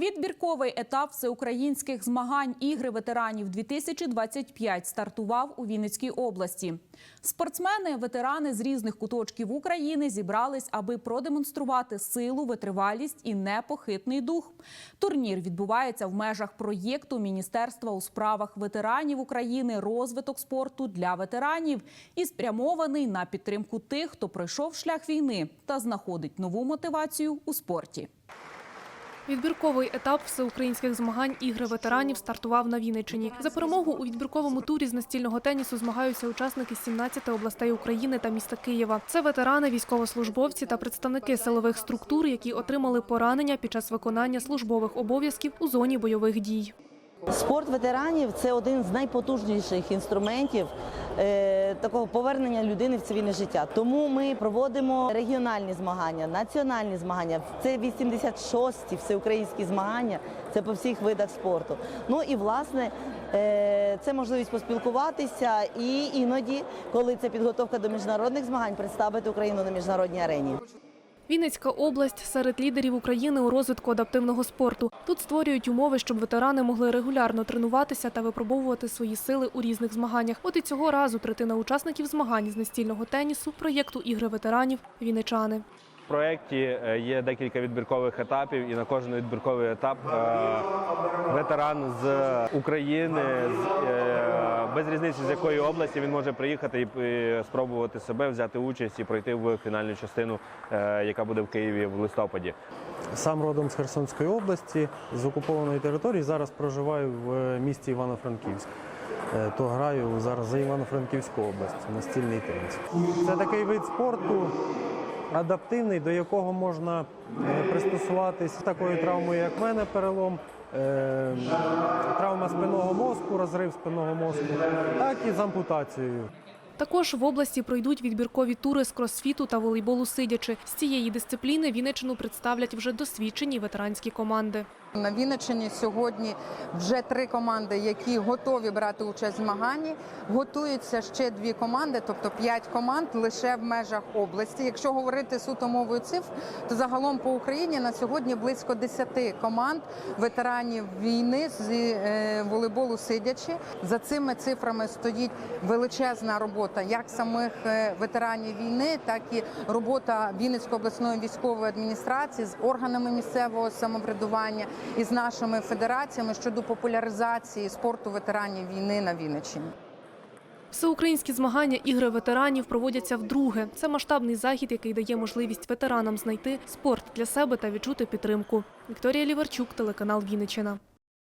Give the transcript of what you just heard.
Відбірковий етап всеукраїнських змагань ігри ветеранів 2025 стартував у Вінницькій області. Спортсмени, ветерани з різних куточків України зібрались, аби продемонструвати силу, витривалість і непохитний дух. Турнір відбувається в межах проєкту Міністерства у справах ветеранів України розвиток спорту для ветеранів і спрямований на підтримку тих, хто пройшов шлях війни та знаходить нову мотивацію у спорті. Відбірковий етап всеукраїнських змагань ігри ветеранів стартував на Вінниччині. За перемогу у відбірковому турі з настільного тенісу змагаються учасники з 17 областей України та міста Києва. Це ветерани, військовослужбовці та представники силових структур, які отримали поранення під час виконання службових обов'язків у зоні бойових дій. Спорт ветеранів це один з найпотужніших інструментів такого повернення людини в цивільне життя. Тому ми проводимо регіональні змагання, національні змагання. Це 86-ті всеукраїнські змагання. Це по всіх видах спорту. Ну і власне е, це можливість поспілкуватися і іноді, коли це підготовка до міжнародних змагань, представити Україну на міжнародній арені. Вінницька область серед лідерів України у розвитку адаптивного спорту. Тут створюють умови, щоб ветерани могли регулярно тренуватися та випробовувати свої сили у різних змаганнях. От і цього разу третина учасників змагань з настільного тенісу проєкту ігри ветеранів вінничани. В проєкті е, є декілька відбіркових етапів, і на кожен відбірковий етап е, ветеран з України, з, е, без різниці з якої області він може приїхати і е, спробувати себе, взяти участь і пройти в фінальну частину, е, яка буде в Києві в листопаді. Сам родом з Херсонської області, з окупованої території. Зараз проживаю в місті Івано-Франківськ. Е, То граю зараз за Івано-Франківську область, настільний теніс. Це такий вид спорту адаптивний, до якого можна е, пристосуватись такою травмою, як в мене, перелом. Е, Травма спинного мозку, розрив спинного мозку, так і з ампутацією. Також в області пройдуть відбіркові тури з кросфіту та волейболу сидячи. З цієї дисципліни Вінниччину представлять вже досвідчені ветеранські команди. На Вінниччині сьогодні вже три команди, які готові брати участь в змаганні. Готуються ще дві команди, тобто п'ять команд лише в межах області. Якщо говорити суто мовою цифр, то загалом по Україні на сьогодні близько 10 команд ветеранів війни з е, волейболу сидячи. За цими цифрами стоїть величезна робота як самих е, ветеранів війни, так і робота Вінницької обласної військової адміністрації з органами місцевого самоврядування і з нашими федераціями щодо популяризації спорту ветеранів війни на Вінниччині. Всеукраїнські змагання ігри ветеранів проводяться вдруге. Це масштабний захід, який дає можливість ветеранам знайти спорт для себе та відчути підтримку. Вікторія Ліварчук, телеканал Вінниччина.